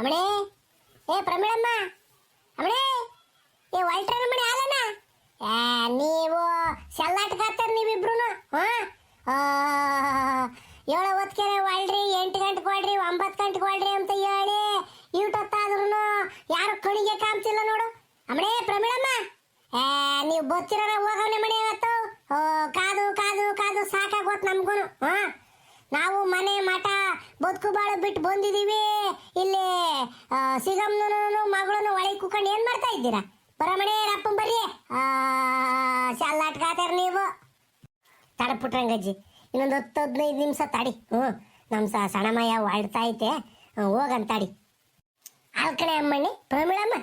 ಅಮ್ಮಣೇ ಏ ಪ್ರಮೀಳಮ್ಮ ಅಮ್ಮಣೇ ಏ ವಾಲ್ಟ್ರನ ಮನೆ ಆಲನ ಏ ನೀವು ಸೆಲ್ಲಾಟ್ಕಾತಾರ ನೀವಿಬ್ರು ಹಾ? ಏಳು ಹೊತ್ಕೆರೆ ಹೊಳ್ರಿ ಎಂಟು ಗಂಟೆ ಹೊಳ್ರಿ ಒಂಬತ್ತು ಗಂಟೆಗೆ ಹೊಳ್ರಿ ಅಂತ ಹೇಳಿ ಇಷ್ಟೊತ್ತಾದ್ರೂ ಯಾರು ಕಣಿಗೆ ಕಾಮ್ತಿಲ್ಲ ನೋಡು. ಅಮ್ಮಣೇ ಪ್ರಮೀಳಮ್ಮ ಏ ನೀವು ಬತ್ತಿರೋರ ಹೋಗವನೆ ಮನೆ ಇವತ್ತು. ಓ, ಕಾದು ಕಾದು ಕಾದು ಸಾಕಾಗೋತ್ ನಮ್ಗೂ ಹಾ? ನಾವು ಮನೆ ಮಠ ಬದುಕು ಬಾಳು ಬಿಟ್ಟು ಬಂದಿದೀವಿ ಇಲ್ಲಿ ಸಿಗಮ್ನೂ ಮಗಳನ್ನು ಒಳಗೆ ಕುಕೊಂಡು ಏನ್ ಮಾಡ್ತಾ ಇದ್ದೀರಾ? ಬರಮಣೆ ರಪ್ಪ ಬರ್ರಿ. ಶಾಲಾಟ್ಕಾತಾರ ನೀವು. ತಡಪುಟ್ರಂಗಜ್ಜಿ ಇನ್ನೊಂದು ಹತ್ತು ಹದಿನೈದು ನಿಮಿಷ ತಡಿ. ಹ್ಞೂ ನಮ್ಮ ಸ ಸಣಮಯ್ಯ ಹೊಳ್ತಾ ಐತೆ. ಹೋಗಂತಾಡಿ ಆಲ್ಕಣೆ ಅಮ್ಮಣ್ಣಿ ಪ್ರಮಿಳಮ್ಮ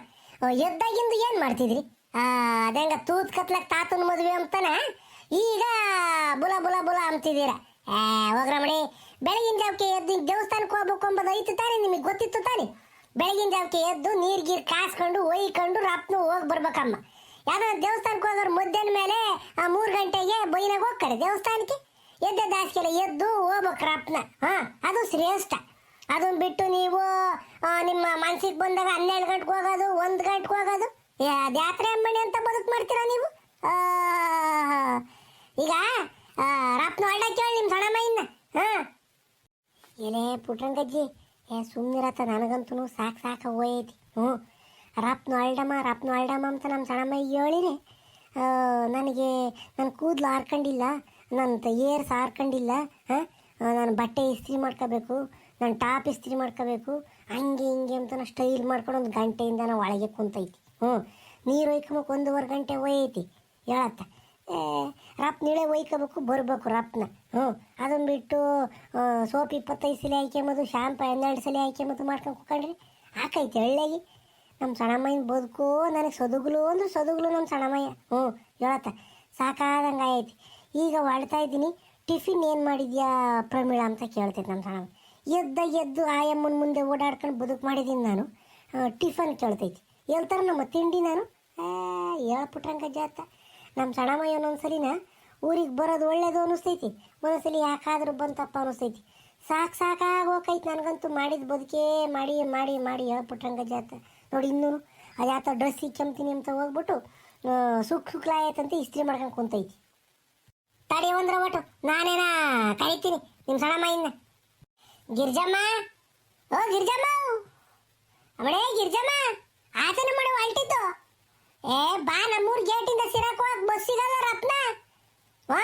ಎದ್ದಾಗಿಂದು ಏನು ಮಾಡ್ತಿದ್ರಿ? ಆ, ಅದಂಗ ತೂತ್ ಕತ್ಲಕ್ ತಾತನ ಮದುವೆ ಅಂತಾನ? ಈಗ ಬುಲ ಬುಲ ಬುಲ ಅಂತಿದ್ದೀರ? ಹೋಗ್ರಮಣಿ ಬೆಳಗಿನ ಜಾವಕ್ಕೆ ಎದ್ದು ದೇವಸ್ಥಾನಕ್ಕೆ ಹೋಗ್ಬೇಕು ಅಂಬುದು ಐತಿ ತಾನೇ, ನಿಮಗೆ ಗೊತ್ತಿತ್ತು ತಾನೇ. ಬೆಳಗಿನ ಜಾವಕ್ಕೆ ಎದ್ದು ನೀರು ಗೀರು ಕಾಸ್ಕೊಂಡು, ಒಯ್ಕೊಂಡು ರಾಪ್ನು ಹೋಗಿ ಬರ್ಬೇಕಮ್ಮ. ಯಾವ್ದೋ ದೇವಸ್ಥಾನಕ್ಕೆ ಹೋಗೋರು ಮಧ್ಯಾಹ್ನ ಮೇಲೆ ಮೂರು ಗಂಟೆಗೆ ಬೈನಾಗ ಹೋಗ್ತಾರೆ ದೇವಸ್ಥಾನಕ್ಕೆ. ಎದ್ದ ದಾಸ್ಕೆಲ್ಲ ಎದ್ದು ಹೋಗ್ಬೇಕು ರಾಪ್ನ ಹಾಂ, ಅದು ಶ್ರೇಷ್ಠ. ಅದನ್ನ ಬಿಟ್ಟು ನೀವು ನಿಮ್ಮ ಮನ್ಸಿಗೆ ಬಂದಾಗ ಹನ್ನೆರಡು ಗಂಟೆಗೆ ಹೋಗೋದು, ಒಂದು ಗಂಟೆಗೆ ಹೋಗೋದು ಯಾತ್ರೆ ಅಮ್ಮಣಿ ಅಂತ ಬದುಕು ಮಾಡ್ತೀರಾ ನೀವು? ಈಗ ರಪ್ನ ಹೊಳ್ಳ ಕೇಳಿ ನಿಮ್ಮ ಸಣಮಯ್ಯನ ಹಾ. ಏನೇ ಪುಟ್ರಂಗಜ್ಜಿ ಏ ಸುಮ್ಮನಿರತ್ತ ನನಗಂತೂ ಸಾಕು ಸಾಕು ಹೋಯೈತಿ ಹ್ಞೂ. ರಪ್ನ ಅಳ್ಡಮ್ಮ ರಪ್ನ ಅಳ್ಡಮ್ಮ ಅಂತ ನಮ್ಮ ಸಣ್ಣಮ್ಮ ಹೇಳಿರಿ ಆ, ನನಗೆ ನನ್ನ ಕೂದಲು ಹಾರ್ಕೊಂಡಿಲ್ಲ ನನ್ನ ಏರ್ಸ್ ಹಾರ್ಕೊಂಡಿಲ್ಲ ಹಾಂ. ನಾನು ಬಟ್ಟೆ ಇಸ್ತ್ರಿ ಮಾಡ್ಕೋಬೇಕು ನಾನು ಟಾಪ್ ಇಸ್ತ್ರಿ ಮಾಡ್ಕೋಬೇಕು ಹಂಗೆ ಹಿಂಗೆ ಅಂತ ಸ್ಟೈಲ್ ಮಾಡ್ಕೊಂಡು ಒಂದು ಗಂಟೆಯಿಂದ ನಾವು ಒಳಗೆ ಕುಂತೈತಿ. ಹ್ಞೂ. ನೀರು ಒಯ್ಕೊಂಬಕ್ಕೆ ಒಂದೂವರೆ ಗಂಟೆ ಒಯ್ಯೈತಿ. ಹೇಳತ್ತ. ಏ, ರಪ್ ನೀಳೆ ಒಯ್ಕೋಬೇಕು ಬರಬೇಕು ರಪ್ನ ಹ್ಞೂ ಅದನ್ನು ಬಿಟ್ಟು ಸೋಪ್ ಇಪ್ಪತ್ತೈದು ಸಲ ಹಾಕ್ಯಂಬುದು ಶಾಂಪು ಹನ್ನೆರಡು ಸಲ ಹಾಕ್ಯಂಬೋದು ಮಾಡ್ಕೊಂಡು ಕುತ್ಕೊಂಡ್ರಿ. ಹಾಕೈತೆ ಎಳ್ಳಾಗಿ ನಮ್ಮ ಸಣಮ್ಮನ ಬದುಕು ನನಗೆ ಸದುಗ್ಲು ಅಂದ್ರೆ ಸದುಗಲು ನಮ್ಮ ಸಣಮಯ್ಯ ಹ್ಞೂ ಹೇಳತ್ತ. ಸಾಕಾದಂಗೆ ಆಯ್ತು. ಈಗ ಹೊಡ್ತಾ ಇದ್ದೀನಿ ಟಿಫಿನ್ ಏನು ಮಾಡಿದ್ಯಾ ಪ್ರಮೀಳ ಅಂತ ಕೇಳ್ತೈತೆ ನಮ್ಮ ಸಣ್ಣಮ್ಮ. ಎದ್ದ ಎದ್ದು ಆಯಮ್ಮನ ಮುಂದೆ ಓಡಾಡ್ಕೊಂಡು ಬದುಕು ಮಾಡಿದ್ದೀನಿ ನಾನು. ಟಿಫನ್ ಕೇಳ್ತೈತಿ. ಹೇಳ್ತಾರೆ ನಮ್ಮ ತಿಂಡಿ ನಾನು. ಹೇಳ್ಬಿಟ್ರಂಗ ಜಾತ. ನಮ್ಮ ಸಣಮ್ಮ ಒಂದೊಂದು ಸಲಿನ ಊರಿಗೆ ಬರೋದು ಒಳ್ಳೇದು ಅನ್ನಿಸ್ತೈತಿ. ಒಂದೊಂದ್ಸಲಿ ಯಾಕಾದರೂ ಬಂತಪ್ಪ ಅನಿಸ್ತೈತಿ ಸಾಕು ಸಾಕಾಗಿ ಹೋಗೈತಿ ನನಗಂತೂ ಮಾಡಿದ ಬದುಕೇ ಮಾಡಿ ಮಾಡಿ ಮಾಡಿ ಹೇಳ್ಬಿಟ್ರಂಗ ಜಾತ. ನೋಡಿ ಇನ್ನೂ ಅದು ಯಾತ ಡ್ರೆಸ್ ಇಕ್ಕಂತೀನಿ ಅಂತ ಹೋಗ್ಬಿಟ್ಟು ಸುಖ ಸುಕ್ ಸುಕ್ಲಾಯತ್ತಂತ ಇಸ್ತ್ರಿ ಮಾಡ್ಕೊಂಡು ಕುಂತೈತಿ. ತಡಿ ಒಂದ್ರ ಒಟ್ಟು ನಾನೇನ ಕರಿತೀನಿ ನಿಮ್ಮ ಇನ್ನ ಗಿರ್ಜಮ್ಮ. ಓ, ಗಿರ್ಜಮ್ಮ. ಅವಳೇ ಗಿರ್ಜಮ್ಮ. ಆತನ ಮಾಡುವ ಹೊಲ್ಟಿದ್ದು. ಏ, ಬಾ ನಮ್ಮೂರ್ ಗೇಟಿಂದ ಸಿರಕ್ ಹೋಗಕ್ ಬಸ್ ಸಿಗಲ್ಲ ರಪ್ನ ವಾ,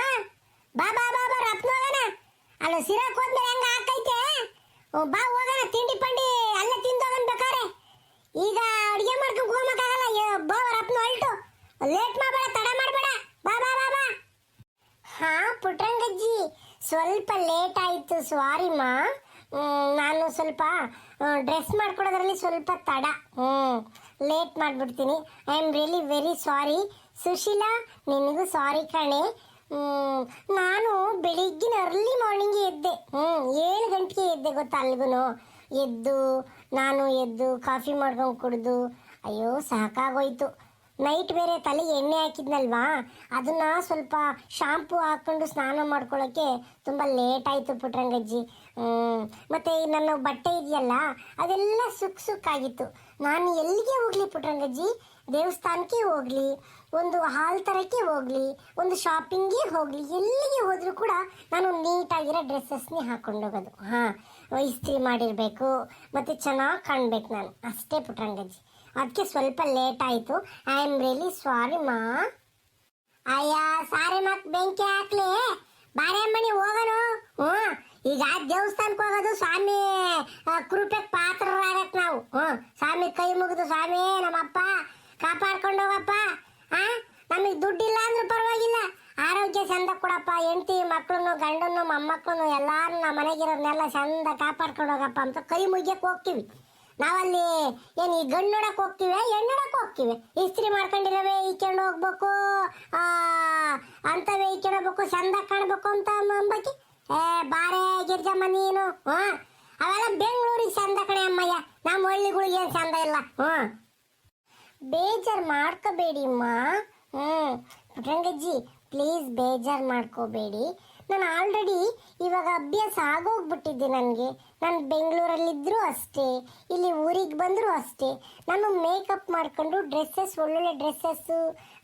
ಬಾ ಬಾ ಬಾ ಬಾ ರಪ್ನ ಹೋಗೋಣ. ಅಲ್ಲ, ಸಿರಕ್ ಹೋದ್ಮೇಲೆ ಹೆಂಗ ಹಾಕೈತೆ? ಬಾ, ಹೋಗೋಣ, ತಿಂಡಿ ಪಂಡಿ ಅಲ್ಲೇ ತಿಂದು ಹೋಗೋಣ ಬೇಕಾರೆ. ಈಗ ಅಡುಗೆ ಮಾಡ್ಕೊಂಡು ಹೋಗಕ್ಕಾಗಲ್ಲ ಬಾ ರಪ್ನ ಹೊಲ್ಟು. ಲೇಟ್ ಮಾಡಬೇಡ, ತಡ ಮಾಡಬೇಡ. ಬಾ ಬಾ ಬಾ ಬಾ. ಹಾ ಪುಟ್ರಂಗಜ್ಜಿ ಸ್ವಲ್ಪ ಲೇಟ್ ಆಯಿತು ಸಾರಿ ಮಾ. ನಾನು ಸ್ವಲ್ಪ ಡ್ರೆಸ್ ಮಾಡ್ಕೊಡೋದ್ರಲ್ಲಿ ಸ್ವಲ್ಪ ತಡ. ಹ್ಞೂ ಲೇಟ್ ಮಾಡಿಬಿಡ್ತೀನಿ. I am really very sorry Sushila, ನಿನಗೂ ಸಾರಿ ಕಣೆ. ನಾನು ಬೆಳಿಗ್ಗಿನ ಅರ್ಲಿ ಮಾರ್ನಿಂಗ್ ಎದ್ದೆ. ಹ್ಞೂ ಏಳು ಗಂಟೆಗೆ ಎದ್ದೆ ಗೊತ್ತಾ ಅಲ್ಗೂ ಎದ್ದು, ನಾನು ಎದ್ದು ಕಾಫಿ ಮಾಡ್ಕೊಂಡು ಕುಡಿದು, ಅಯ್ಯೋ, ಸಾಕಾಗೋಯ್ತು. ನೈಟ್ ಬೇರೆ ತಲೆ ಎಣ್ಣೆ ಹಾಕಿದ್ನಲ್ವಾ? ಅದನ್ನ ಸ್ವಲ್ಪ ಶಾಂಪು ಹಾಕೊಂಡು ಸ್ನಾನ ಮಾಡ್ಕೊಳ್ಳೋಕ್ಕೆ ತುಂಬ ಲೇಟ್ ಆಯಿತು ಪುಟ್ರಂಗಜ್ಜಿ. ಮತ್ತೆ ನನ್ನ ಬಟ್ಟೆ ಇದೆಯಲ್ಲ, ಅದೆಲ್ಲ ಸುಕ್ ಸುಕ್ಕಾಗಿತ್ತು ನಾನು ಎಲ್ಲಿಗೆ ಹೋಗ್ಲಿ ಪುಟ್ರಂಗಜ್ಜಿ? ದೇವಸ್ಥಾನಕ್ಕೆ ಹೋಗ್ಲಿ, ಒಂದು ಹಾಲ್ ತರಕ್ಕೆ ಹೋಗ್ಲಿ, ಒಂದು ಶಾಪಿಂಗ್ಗೆ ಹೋಗ್ಲಿ, ಎಲ್ಲಿಗೆ ಹೋದರೂ ಕೂಡ ನಾನು ನೀಟಾಗಿರೋ ಡ್ರೆಸ್ಸಸ್ನೇ ಹಾಕೊಂಡು ಹೋಗೋದು ಹಾಂ, ಇಸ್ತ್ರಿ ಮಾಡಿರಬೇಕು, ಮತ್ತು ಚೆನ್ನಾಗಿ ಕಾಣ್ಬೇಕು ನಾನು. ಅಷ್ಟೇ ಪುಟ್ರಂಗಜ್ಜಿ. ಅದಕ್ಕೆ ಸ್ವಲ್ಪ ಲೇಟ್ ಆಯಿತು. ಐ ಆಮ್ ರಿಯಲಿ ಸಾರಿ ಮಾ. ಅಯ್ಯ ಸಾರಿ ಮತ್ ಬೆಂಕಿ ಹಾಕ್ಲಿ. ಬಾರೆ ಮಣಿ ಹೋಗೋನು. ಹ್ಞೂ. ಈಗ ದೇವಸ್ಥಾನಕ್ಕೆ ಹೋಗೋದು ಸ್ವಾಮಿ ಕೃಪೆ ಪಾತ್ರರಾಗತ್ ನಾವು. ಹ್ಞೂ. ಸ್ವಾಮಿ ಕೈ ಮುಗಿದು, ಸ್ವಾಮಿ, ನಮ್ಮಪ್ಪ, ಕಾಪಾಡ್ಕೊಂಡು ಹೋಗಪ್ಪ. ಆ? ನಮಗೆ ದುಡ್ಡಿಲ್ಲ ಅಂದ್ರೂ ಪರವಾಗಿಲ್ಲ. ಆರೋಗ್ಯ ಚಂದ ಕೊಡಪ್ಪ. ಹೆಂಡತಿ ಮಕ್ಕಳನ್ನು ಗಂಡನ್ನು ಮೊಮ್ಮಕ್ಕಳನ್ನು ಎಲ್ಲಾರು ನಮ್ಮ ಮನೆಗಿರೋದನ್ನೆಲ್ಲ ಚಂದ ಕಾಪಾಡ್ಕೊಂಡು ಹೋಗಪ್ಪ ಅಂತ ಕೈ ಮುಗಿಯಕ್ಕೆ ಹೋಗ್ತೀವಿ. ನಾವಲ್ಲಿ ಏನು ಈ ಗಂಡು ನೋಡಕ್ ಹೋಗ್ತೀವಿ ಹೆಣ್ಣು ನೋಡಕ್ ಹೋಗ್ತೀವಿ. ಇಸ್ತ್ರಿ ಮಾಡ್ಕೊಂಡಿರವೆ ಈಕೊಂಡು ಹೋಗ್ಬೇಕು ಅಂತವೇ ಈಕೊಂಡು ಹೋಗ್ಬೇಕು, ಚಂದ ಕಾಣ್ಬೇಕು ಅಂತ ಅಂಬಕಿ. ಏ, ಬಾರೆ ಗಿರ್ಜಮ್ಮ ನೀನು ಹಾ ಅವೆಲ್ಲ ಬೆಂಗಳೂರಿಗೆ ಚಂದ ಕಣೆ ಅಮ್ಮಯ್ಯ. ನಮ್ಮ ಹಳ್ಳಿಗಳಿಗೆ ಏನು ಚಂದ ಇಲ್ಲ, ಹ್ಞೂ? ಬೇಜಾರು ಮಾಡ್ಕೋಬೇಡಿ ಅಮ್ಮ, ಹ್ಞೂ? ಪುಟ್ರಂಗಜ್ಜಿ ಪ್ಲೀಸ್ ಬೇಜಾರು ಮಾಡ್ಕೋಬೇಡಿ. ನಾನು ಆಲ್ರೆಡಿ ಇವಾಗ ಅಭ್ಯಾಸ ಆಗೋಗ್ಬಿಟ್ಟಿದ್ದೆ ನನಗೆ. ನಾನು ಬೆಂಗಳೂರಲ್ಲಿದ್ದರೂ ಅಷ್ಟೇ, ಇಲ್ಲಿ ಊರಿಗೆ ಬಂದರೂ ಅಷ್ಟೇ. ನಾನು ಮೇಕಪ್ ಮಾಡಿಕೊಂಡು ಡ್ರೆಸ್ಸಸ್ ಒಳ್ಳೊಳ್ಳೆ ಡ್ರೆಸ್ಸಸ್ಸು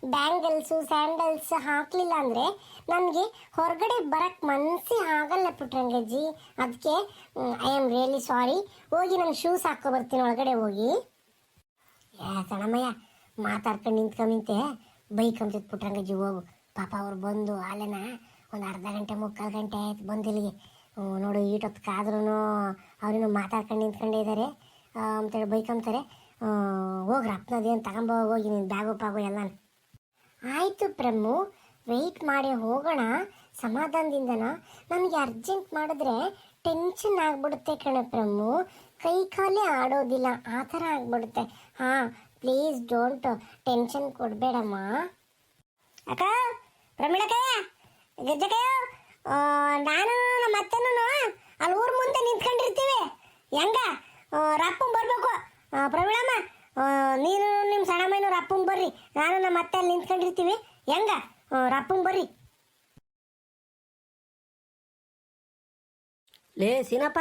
ಬ್ಯಾಂಗಲ್ಸು ಸ್ಯಾಂಡಲ್ಸ್ ಹಾಕಲಿಲ್ಲ ಅಂದರೆ ನನಗೆ ಹೊರಗಡೆ ಬರಕ್ಕೆ ಮನಸ್ಸೇ ಆಗಲ್ಲ ಪುಟ್ರಂಗಜ್ಜಿ ಅದಕ್ಕೆ ಐ ಆಮ್ ರಿಯಲಿ ಸಾರಿ ಹೋಗಿ ನಾನು ಶೂಸ್ ಹಾಕೋ ಬರ್ತೀನಿ ಒಳಗಡೆ ಹೋಗಿ. ಏ, ಸಣ್ಣಮ್ಮಯ್ಯ, ಮಾತಾಡ್ಕೊಂಡು ನಿಂತ್ಕೊಂಬಿಂತೆ ಬೈಕ್ ಅಂತ ಪುಟ್ರಂಗಜ್ಜಿ ಹೋಗು. ಪಾಪ ಅವ್ರು ಬಂದು ಆಲೆನ ಒಂದು ಅರ್ಧ ಗಂಟೆ ಮುಕ್ಕಾಲು ಗಂಟೆ ಆಯ್ತು ಬಂದಿಲ್ಲಿಗೆ ನೋಡು ಈಟೊತ್ತು ಕಾದ್ರೂ ಅವ್ರೇನು ಮಾತಾಡ್ಕೊಂಡು ನಿಂತ್ಕೊಂಡೇ ಇದ್ದಾರೆ ಆ, ಅಂತೇಳಿ ಬೈಕ್ ಅಂತಾರೆ ಹೋಗ್ರಿ ಅಪ್ಪನದೇನು ತಗೊಂಬ ಹೋಗಿ ನೀನು ಬ್ಯಾಗು ಪಾಗು ಎಲ್ಲ ಆಯಿತು ಪ್ರಮು ವೆಯ್ಟ್ ಮಾಡಿ ಹೋಗೋಣ. ಸಮಾಧಾನದಿಂದನ? ನನಗೆ ಅರ್ಜೆಂಟ್ ಮಾಡಿದ್ರೆ ಟೆನ್ಷನ್ ಆಗ್ಬಿಡುತ್ತೆ ಕಣೆ ಪ್ರಮು. ಕೈ ಕಾಲೇ ಆಡೋದಿಲ್ಲ ಆ ಥರ ಆಗ್ಬಿಡುತ್ತೆ. ಹಾಂ ಪ್ಲೀಸ್ ಡೋಂಟ್ ಟೆನ್ಷನ್ ಕೊಡಬೇಡಮ್ಮ. ಅಕ್ಕ ಪ್ರಮೀಳಕ್ಕಯ್ಯ ಆ, ನಾನು ನಮ್ಮ ಅತ್ತೆನೂ ಅಲ್ಲಿ ಊರ ಮುಂದೆ ನಿಂತ್ಕೊಂಡಿರ್ತೀವಿ. ಹೆಂಗ? ರಪ್ಪನ್ ಬರಬೇಕು. ಆ, ನೀನು ನಿಮ್ಮ ಸಣ್ಣಮ್ಮನೂ ರಪ್ಪನ್ ಬರ್ರಿ. ನಾನು ನಮ್ಮ ಅತ್ತೆ ಅಲ್ಲಿ ನಿಂತ್ಕೊಂಡಿರ್ತೀವಿ. ಹೆಂಗ? ರಪ್ಪನ್ ಬರ್ರಿ. ಲೇ ಸೀನಪ್ಪ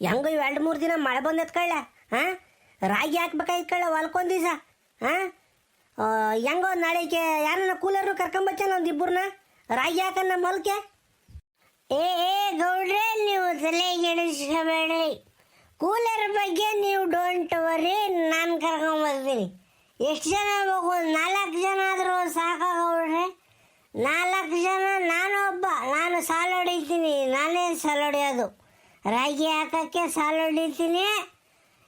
ಹೆಂಗ ಎರಡು ಮೂರು ದಿನ ಮಳೆ ಬಂದತ್ ಕಳ್ಳ ಹಾಂ ರಾಗಿ ಹಾಕ್ಬೇಕಾಯ್ತು ಕಳ್ಳ ಹೊಲ್ಕೊಂಡ್ ದಿವಸ ಹಾಂ ಹೆಂಗೋ ನಾಳೆಗೆ ಯಾರನ್ನ ಕೂಲರ್ನು ಕರ್ಕೊಂಬಚ್ಚ ಒಂದು ಇಬ್ಬರನ್ನ ರಾಗಿ ಹಾಕನ್ನ ಮೊಲ್ಕೆ ಏ ಏ, ಗೌಡ್ರೆ, ನೀವು ತಲೆ ಕೆಡಿಸ್ಕೋಬೇಡಿ ಕೂಲರ್ ಬಗ್ಗೆ ನೀವು ಡೋಂಟ್ ವರಿ ನಾನು ಕರ್ಕೊಂಬರ್ತೀನಿ ಎಷ್ಟು ಜನ ಬೇಕು ನಾಲ್ಕು ಜನ ಆದರೂ ಸಾಕ ಗೌಡ್ರೆ. ನಾಲ್ಕು ಜನ, ನಾನು ಒಬ್ಬ. ನಾನು ಸಾಲ ಹೊಡಿತೀನಿ. ನಾನೇ ಸಾಲ ಹೊಡೆಯೋದು. ರಾಗಿ ಹಾಕೋಕ್ಕೆ ಸಾಲ ಹೊಡಿತೀನಿ.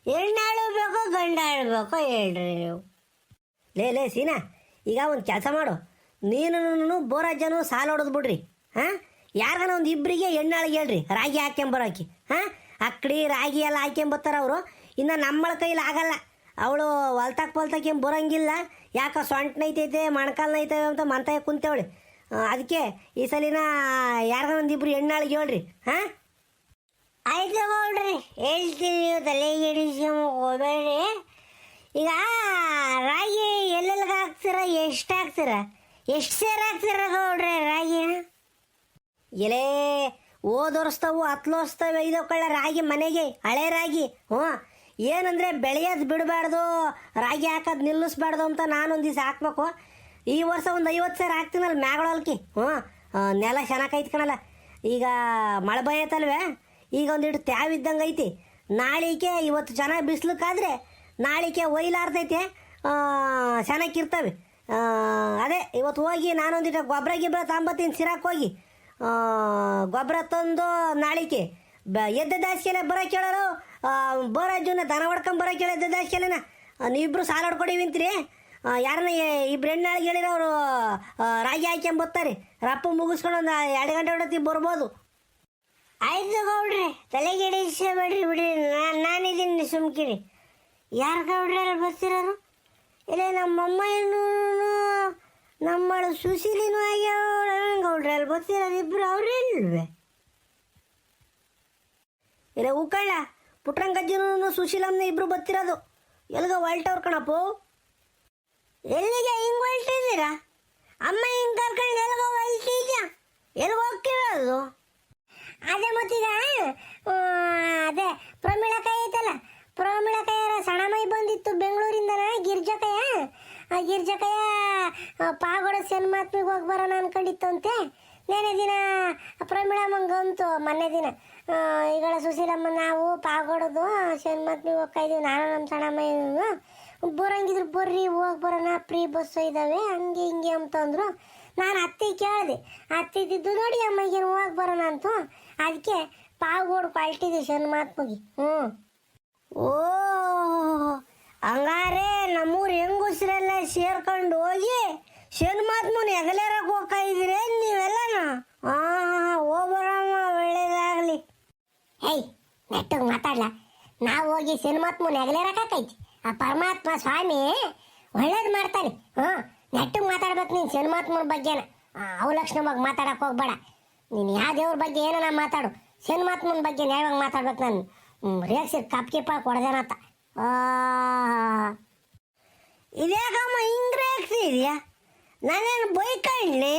ಹೆಣ್ಣಾಳು ಬೇಕು ಗಂಡಾಳು ಬೇಕೋ ಹೇಳ್ರಿ ನೀವು. ಲೇ ಲೇ, ಸೀನಾ, ಈಗ ಒಂದು ಕೆಲಸ ಮಾಡು. ನೀನು ಬೋರಾಜನು ಸಾಲ ಹೊಡೆದು ಬಿಡ್ರಿ, ಹಾಂ? ಯಾರಿಗಾನ ಒಂದು ಇಬ್ಬರಿಗೆ ಎಣ್ಣಾಳಿಗೆ ಹೇಳ್ರಿ, ರಾಗಿ ಹಾಕ್ಯಂಬರಾಕಿ ಹಾಂ? ಅಕ್ಕಡಿ ರಾಗಿ ಎಲ್ಲ ಹಾಕ್ಯಂಬತ್ತಾರ ಅವರು. ಇನ್ನು ನಮ್ಮಳ ಕೈಲಿ ಆಗಲ್ಲ. ಅವಳು ಹೊಲ್ತಾಕ್ ಪಲ್ತಾಕ್ ಬರಂಗಿಲ್ಲ. ಯಾಕೆ ಸೊಂಟ್ನೈತೈತೆ ಮೊಣಕಾಲು ನೈತವೆ ಅಂತ ಮಂತಾಯ ಕುಂತೇವಳಿ. ಅದಕ್ಕೆ ಈ ಸಲಿನ ಯಾರಿಗಾನ ಒಂದು ಇಬ್ರು ಎಣ್ಣಾಳಿಗೆ ಹೇಳ್ರಿ, ಹಾಂ? ಆಯ್ತು ನೋಡ್ರಿ, ಹೇಳ್ತೀನಿ ತಲೆಗೆ ಈಗ ರಾಗಿ ಎಲ್ಲೆಲ್ಲಿಗೆ ಹಾಕ್ತೀರಾ, ಎಷ್ಟು ಹಾಕ್ತೀರ? ಎಷ್ಟು ಸೇರ್ ಹಾಕ್ತೀರ ಗೌಡ್ರೆ ರಾಗಿ? ಎಲೆ ಓದೋರ್ಸ್ತವು ಹತ್ಲೋರ್ಸ್ತವೆ ಇದು ಕಳ್ಳ ರಾಗಿ ಮನೆಗೆ, ಹಳೆ ರಾಗಿ, ಹ್ಞೂ. ಏನಂದರೆ ಬೆಳೆಯೋದು ಬಿಡಬಾರ್ದು, ರಾಗಿ ಹಾಕೋದು ನಿಲ್ಲಿಸ್ಬಾರ್ದು ಅಂತ ನಾನೊಂದು ದಿವಸ ಹಾಕ್ಬೇಕು. ಈ ವರ್ಷ ಒಂದು ಐವತ್ತು ಸಾವಿರ ಹಾಕ್ತೀನಲ್ಲ ಮ್ಯಾಗಳಲ್ಕಿ, ಹ್ಞೂ. ನೆಲ ಚೆನ್ನಾಗಿ ಐತಿ ಕಣಲ್ಲ. ಈಗ ಮಳೆ ಬಯತಲ್ವೇ ಈಗ ಒಂದಿಟ್ಟು ತ್ಯಾವಿದ್ದಂಗೆ ಐತಿ. ನಾಳಿಕೆ ಇವತ್ತು ಚೆನ್ನಾಗಿ ಬಿಸ್ಲಕ್ಕಾದ್ರೆ ನಾಳಿಕೆ ಒಯ್ಲಾರ್ತೈತೆ ಚೆನ್ನಾಗಿರ್ತವೆ ಅದೇ, ಇವತ್ತು ಹೋಗಿ ನಾನೊಂದಿಟ್ಟು ಗೊಬ್ಬರ ಗಿಬ್ಬರ ತಗೊಂಬತ್ತೀನಿ ಸಿರಾಕ್ ಹೋಗಿ. ಗೊಬ್ಬರ ತಂದು ನಾಳಿಕೆ. ಬ, ಎದ್ದ ದಾಸ್ಕೆಲೆ ಬರೋ ಕೇಳೋರು ಬೋರಾಜುನ ದನ ಹೊಡ್ಕೊಂಡು ಬರೋ ಕೇಳೋ ಎದ್ದ ದಾಸ್ಕೆಲೆನ ನೀವಿಬ್ರು ಸಾಲ ಹೊಡ್ಕೊಡಿವಿ ಅಂತೀರಿ ಯಾರನ್ನ ಇಬ್ರು ಹೆಣ್ಣಾಳಿಗೆ ಅವರು ರಾಗಿ ಹಾಕ್ಯಂಬತ್ತಾರೆ ರಪ್ಪ ಮುಗಿಸ್ಕೊಂಡು ಒಂದು ಎರಡು ಗಂಟೆ ಹೊಡತಿ ಬರ್ಬೋದು. ಆಯ್ತು ಗೌಡ್ರಿ, ತಲೆಗೆ ಬಿಡ್ರಿ ಬಿಡಿ. ನಾನು ನಾನಿದ್ದೀನಿ ಸುಮ್ಕಿರಿ. ಯಾರು ಗೌಡ್ರಿ ಅಲ್ಲಿ ಬರ್ತಿರೋರು? ಇಲ್ಲ ನಮ್ಮಮ್ಮ ಏನು ನಮ್ಮಳು ಸುಶೀಲಿನೂ ಆಗ್ಯಾವ ಗೌಡ್ರೆ ಅಲ್ಲಿ ಬರ್ತಿರೋರು ಇಬ್ರು ಅವ್ರೇನಿಲ್ವೇ ಇಲ್ಲ ಉಕ್ಕಳ್ಳ ಪುಟ್ರಂಗಜ್ಜನೂ ಸುಶೀಲಮ್ನ ಇಬ್ರು ಬತ್ತಿರೋದು ಎಲ್ಗ ಹೊಲ್ಟವ್ರು ಕಣಪ್ಪು? ಎಲ್ಲಿಗೆ ಹಿಂಗೆ ಹೊಲ್ಟಿದ್ದೀರಾ ಅಮ್ಮ ಹಿಂಗೆ ಕರ್ಕೊಂಡು ಎಲ್ಗ ಹೊಲ್ಟಿದ್ಯಾ ಎಲ್ಗ ಹೋಗ್ತಿರೋದು? ಅದೇ ಮತ್ತೀಗ ಅದೇ ಕೈ ಐತಲ್ಲ ಪ್ರಮಿಳಕಾಯರ ಆ ಗಿರ್ಜಕಾಯ ಪಾಗೋಡ ಸನ್ಮಾತ್ಮಿಗೆ ಹೋಗಿ ಬರೋಣ ಅನ್ಕೊಂಡಿತ್ತು ಅಂತೆ ನೆನೆ ದಿನ ಪ್ರಮಿಳಮ್ಮಂಗೆ ಅಂತು ಮೊನ್ನೆ ದಿನ. ಈಗ ಈಗಳ ಸುಶೀಲಮ್ಮ, ನಾವು ಪಾಗೋಡದು ಸಿನಿಮಾತ್ಮಿಗೆ ಹೋಗ್ತಾ ಇದೀವಿ, ನಾನು ನಮ್ಮ ಸಣ್ಣಮ್ಮ ಬರಂಗಿದ್ರು, ಬರ್ರಿ, ಹೋಗಿ ಬರೋಣ, ಫ್ರೀ ಬಸ್ ಇದ್ದಾವೆ ಹಂಗೆ ಹಿಂಗೆ ಅಂತಂದ್ರು ನಾನು ಅತ್ತೆ ಕೇಳಿದೆ, ಅತ್ತೆ ಇದ್ದಿದ್ದು ನೋಡಿ ಅಮ್ಮಗೆ ಹೋಗಿ ಬರೋಣ ಅಂತ. ಅದಕ್ಕೆ ಪಾಗೋಡ್ ಕಳ್ಟಿದ್ವಿ ಸನ್ಮಾತ್ಮಗೆ ಹ್ಞೂ ಓ ಹಂಗಾರೆ ನಮ್ಮೂರು ಹೆಂಗುಸ್ರೆಲ್ಲ ಸೇರ್ಕೊಂಡು ಹೋಗಿ ಶನ್ಮಾತ್ಮನ ಎಗಲೇರಕ್ಕೆ ಹೋಗ್ತಾ ಇದ್ರೆ ನೀವೆಲ್ಲನ? ಹಾ ಹೋಗ್ಬರಮ್ಮ, ಒಳ್ಳೇದಾಗ್ಲಿ. ಹೇಯ್ ನೆಟ್ಟಗೆ ಮಾತಾಡ್ಲ. ನಾವು ಹೋಗಿ ಶನ್ಮಾತ್ಮನ ಎಗಲೇರಕ್ಕೈತಿ ಆ ಪರಮಾತ್ಮ ಸ್ವಾಮಿ ಒಳ್ಳೇದು ಮಾಡ್ತಾನೆ. ಹಾ, ನೆಟ್ಟಗೆ ಮಾತಾಡ್ಬೇಕು ನೀನು ಶನ್ಮಾತ್ಮನ ಬಗ್ಗೆನ. ಅವಲಕ್ಷಣವಾಗಿ ಮಾತಾಡಕ್ಕೆ ಹೋಗ್ಬೇಡ. ನೀನು ಯಾವ ದೇವ್ರ ಬಗ್ಗೆ ಏನನ ಮಾತಾಡು. ಶನ್ಮಾತ್ಮನ ಬಗ್ಗೆ ನ್ಯಾಯವಾಗಿ ಮಾತಾಡ್ಬೇಕು ನಾನು. ರೇಸಿ ಕಪ್ ಕೊಡ್ದೇನತ್ತ ಇದ್ಯಾಕಮ್ಮ ಹಿಂಗ್ ರೇಗ್ಸಿ ಇದೆಯಾ ನಾನೇನು ಬೈಕಣ್ಣೆ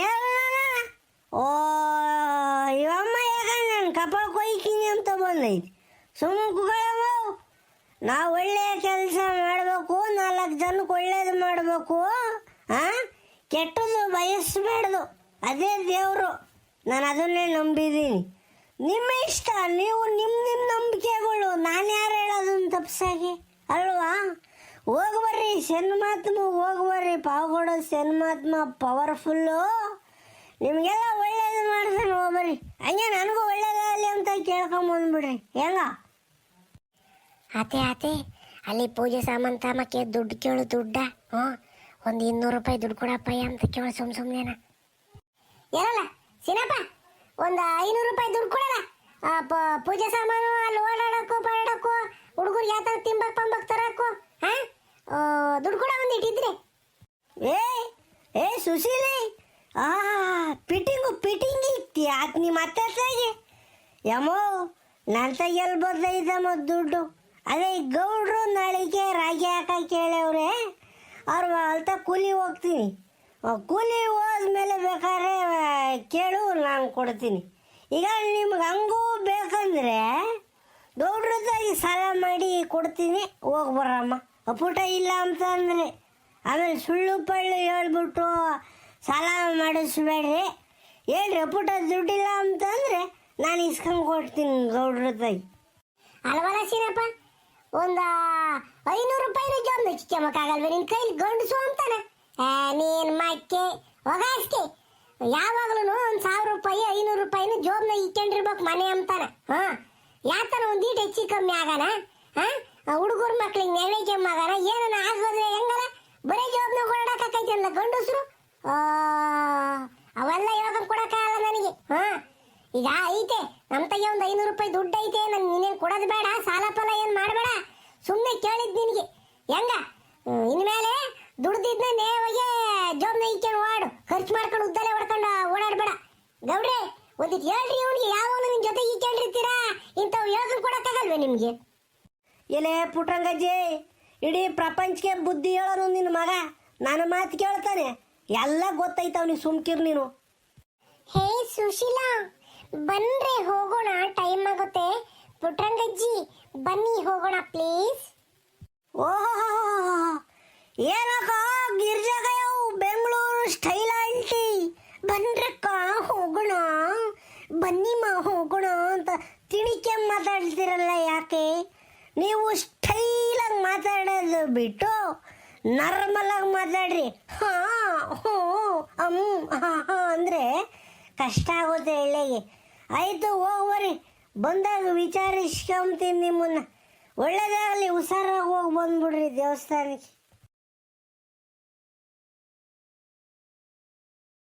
ಓ ಇವಮ್ಮ ಯಾಕಂದ್ರೆ ನಾನು ಕಪಾಳ ಕೊಯ್ತೀನಿ ಅಂತ ಬಂದೈತಿ? ಸುಮ್ಮ ನಾವು ಒಳ್ಳೆಯ ಕೆಲಸ ಮಾಡಬೇಕು, ನಾಲ್ಕು ಜನಕ್ಕೆ ಒಳ್ಳೇದು ಮಾಡಬೇಕು ಹಾಂ ಕೆಟ್ಟದ್ದು ಬಯಸ್ಬಾರ್ದು ಅದೇ ದೇವರು. ನಾನು ಅದನ್ನೇ ನಂಬಿದ್ದೀನಿ. ನಿಮ್ಮ ಇಷ್ಟ, ನೀವು ನಿಮ್ಮ ನಿಮ್ಮ ನಂಬಿಕೆಗಳು. ನಾನು ಯಾರು ಹೇಳೋದನ್ನು ತಪ್ಸಾಗಿ ಅಲ್ವಾ? ಹೋಗಿ ಬರ್ರಿ ಶನ್ಮಾತ್ಮ ಹೋಗ್ಬರ್ರಿ ಪಾವಗೌಡ ಶನ್ಮಾತ್ಮ ಪವರ್ಫುಲ್ಲು ನಿಮಗೆಲ್ಲ ಒಳ್ಳೇದು ಮಾಡ್ತಾನೆ ಹೋಗ್ಬರ್ರಿ ಹಂಗೆ ನನಗೂ ಒಳ್ಳೇದಾಗಲಿ ಅಂತ ಕೇಳ್ಕೊಂಬಂದ್ಬಿಡ್ರಿ ಹೆಂಗ? ಆತೆ ಆತೆ ಅಲ್ಲಿ ಪೂಜೆ ಸಾಮಾನು ತಾಮಕ್ಕೆ ದುಡ್ಡು ಕೇಳು ದುಡ್ಡ. ಹ್ಞೂ ಒಂದು ಇನ್ನೂರು ರೂಪಾಯಿ ದುಡ್ಡು ಕೊಡಪ್ಪ ಅಂತ ಕೇಳು ಸುಮ್ ಸುಮ್ಮನೆ ಏನಲ್ಲ ಸಿನಪ್ಪ ಒಂದು ಐನೂರು ರೂಪಾಯಿ ದುಡ್ಡು ಕೊಡಲ್ಲ. ಪೂಜೆ ಸಾಮಾನು ಅಲ್ಲಿ ಓಡಾಡಕ್ಕೂ ಪರಡಕ್ಕೂ ಹುಡುಗರು ಯಾತಾಗ ತಿಂಬಕ್, ಪಂಬಕ್ ತರಕ್ಕೂ ಹಾ ದುಡ್ಡು ಕೂಡ ಒಂದು ಇಟ್ಟಿದ್ರೆ ಏ ಏ, ಸುಶೀಲಿ, ಆ, ಪಿಟಿಂಗು ಪಿಟಿಂಗ್ ಇತ್ತಿ ಆತ್ ನೀ ಮಾತಾಡ್ತಾಗೆ ಯಮೋ ನನ್ನ ಬರ್ದ ಇದಮ್ಮ ದುಡ್ಡು? ಅದೇ ಗೌಡ್ರು ನಾಳೆಗೆ ರಾಗಿ ಹಾಕ ಕೇಳವ್ರೆ ಅವ್ರ ಅಲ್ತ ಕೂಲಿ ಹೋಗ್ತೀನಿ. ಕೂಲಿ ಹೋದ್ಮೇಲೆ ಬೇಕಾದ್ರೆ ಕೇಳು, ನಾನು ಕೊಡ್ತೀನಿ. ಈಗ ನಿಮ್ಗೆ ಹಂಗೂ ಬೇಕಂದ್ರೆ ದೊಡ್ಡದಾಗಿ ಸಾಲ ಮಾಡಿ ಕೊಡ್ತೀನಿ. ಹೋಗಿ ಬರಮ್ಮ. ಅಪುಟ ಇಲ್ಲ ಅಂತ ಅಂದರೆ ಆಮೇಲೆ ಸುಳ್ಳು ಪಳ್ಳು ಹೇಳ್ಬಿಟ್ಟು ಸಾಲ ಮಾಡಿಸ್ಬೇಡ್ರಿ. ಹೇಳ್ರಿ, ಅಪುಟ ದುಡ್ಡಿಲ್ಲ ಅಂತಂದರೆ ನಾನು ಇಸ್ಕೊಂಡು ಕೊಡ್ತೀನಿ ಗೌಡ್ರದಾಗಿ ಅಲ್ವಲ್ಲ ಸೀನಪ್ಪ? ಒಂದು ಐನೂರು ರೂಪಾಯಿನ ಜೋಬ್ ಚಿಕ್ಕಮ್ಮಕ್ಕಾಗಲ್ವ ನಿನ್ ಕೈಲಿ ಗಂಡಸು ಅಂತಾನೆ? ನೀನ್ ಮಕ್ಕೆ, ಒಗಾಸ್ಕೆ. ಯಾವಾಗ್ಲೂ ಒಂದು ಸಾವಿರ ರೂಪಾಯಿ, ಐನೂರು ರೂಪಾಯಿನ ಜೋಬ್ನ ಇಕ್ಕೊಂಡಿರ್ಬೇಕು ಮನೆ ಅಂತಾನೆ. ಹಾ? ಯಾತನ ಒಂದು ಈಟ್ ಹೆಚ್ಚು ಕಮ್ಮಿ ಆಗಾನ? ಹಾ? ಹುಡುಗರ ಮಕ್ಳಿಗೆ ನೈವೇದ್ಯ ಮಗನ ಏನನ ಆಗೋದ್ರೆ ಹೆಂಗಲ್ಲ ಬರೀ ಜೋಬ್ನ ಕೊಡಕ್ಕಾಕೈತಲ್ಲ ಗಂಡಸ್ರು? ಅವೆಲ್ಲ ಇವಾಗ ಕೊಡಕ್ಕಾಗಲ್ಲ ನನಗೆ. ಹಾ? ಈಗ ಐತೆ ನಮ್ಮ ತಗೆ ಒಂದು ಐನೂರು ರೂಪಾಯಿ ದುಡ್ಡು ಐತೆ ನನ್ ನೀನೇನು ಕೊಡೋದು ಬೇಡ, ಸಾಲ ಫಲ ಏನು ಮಾಡಬೇಡ? ಸುಮ್ಮನೆ ಕೇಳಿದ್ ನಿನಗೆ. ಹೆಂಗ? ಇನ್ಮೇಲೆ ದುಡ್ದಿದ್ನ ನೇವಾಗೆ ಜೋಬ್ನ ಇಕ್ಕೊಂಡು ಓಡು ಖರ್ಚು ಮಾಡ್ಕೊಂಡು ಉದ್ದಲೇ ಹೊಡ್ಕೊಂಡು ಓಡಾಡ್ಬೇಡ. ಗೌಡ್ರೆ ಒಂದಿಟ್ಟು ಹೇಳ್ರಿ ಇವನಿಗೆ ಯಾವಾಗ ನಿನ್ ಜೊತೆ ಇಕ್ಕೊಂಡಿರ್ತೀರಾ ಇಂಥವು ಹೇಳ್ಕೊಂಡು ಕೊಡಕ್ಕಾಗಲ್ವೇ ನಿಮಗೆ? ಎಲೆ ಪುಟ್ರಂಗಜ್ಜಿ ಇಡೀ ಪ್ರಪಂಚಕ್ಕೆ ಬುದ್ಧಿ ಹೇಳೋನು ನಿನ್ನ ಮಗ. ನನ್ನ ಮಾತು ಕೇಳ್ತಾನೆ. ಎಲ್ಲ ಗೊತ್ತೈತೆ ಅವನಿಗೆ ಸುಮ್ಕಿರ್ ನೀನು. ಹೇ ಸುಶೀಲಾ ಬನ್ರೆ ಹೋಗೋಣ. ಟೈಮ್ ಆಗುತ್ತೆ. ಪುಟ್ರಂಗಜ್ಜಿ ಬನ್ನಿ ಹೋಗೋಣ ಪ್ಲೀಸ್. ಓಹೋ ಏನಕ್ಕ ಗಿರ್ಜಾಗಯವು ಬೆಂಗಳೂರು ಸ್ಟೈಲ್ ಆಂಟಿ ಬನ್ರಕ್ಕ ಹೋಗೋಣ ಬನ್ನಿಮ್ಮ ಹೋಗೋಣ ಅಂತ ತಿಣಿಕೆ ಮಾತಾಡ್ತಿರಲ್ಲ ಯಾಕೆ? ನೀವು ಸ್ಟೈಲಾಗಿ ಮಾತಾಡೋದು ಬಿಟ್ಟು ನಾರ್ಮಲಾಗಿ ಮಾತಾಡ್ರಿ. ಹಾ ಹ್ಞೂ ಅಮ್ ಹಾ ಹಾ ಅಂದರೆ ಕಷ್ಟ ಆಗುತ್ತೆ ಎಳ್ಳೆಗೆ ಆಯಿತು ಹೋಗ್ಬರಿ ಬಂದಾಗ ವಿಚಾರಿಸ್ಕೊಂತೀನಿ ನಿಮ್ಮನ್ನ. ಒಳ್ಳೇದಾಗಲಿ, ಹುಷಾರಾಗಿ ಹೋಗಿ ಬಂದ್ಬಿಡ್ರಿ ದೇವಸ್ಥಾನಕ್ಕೆ.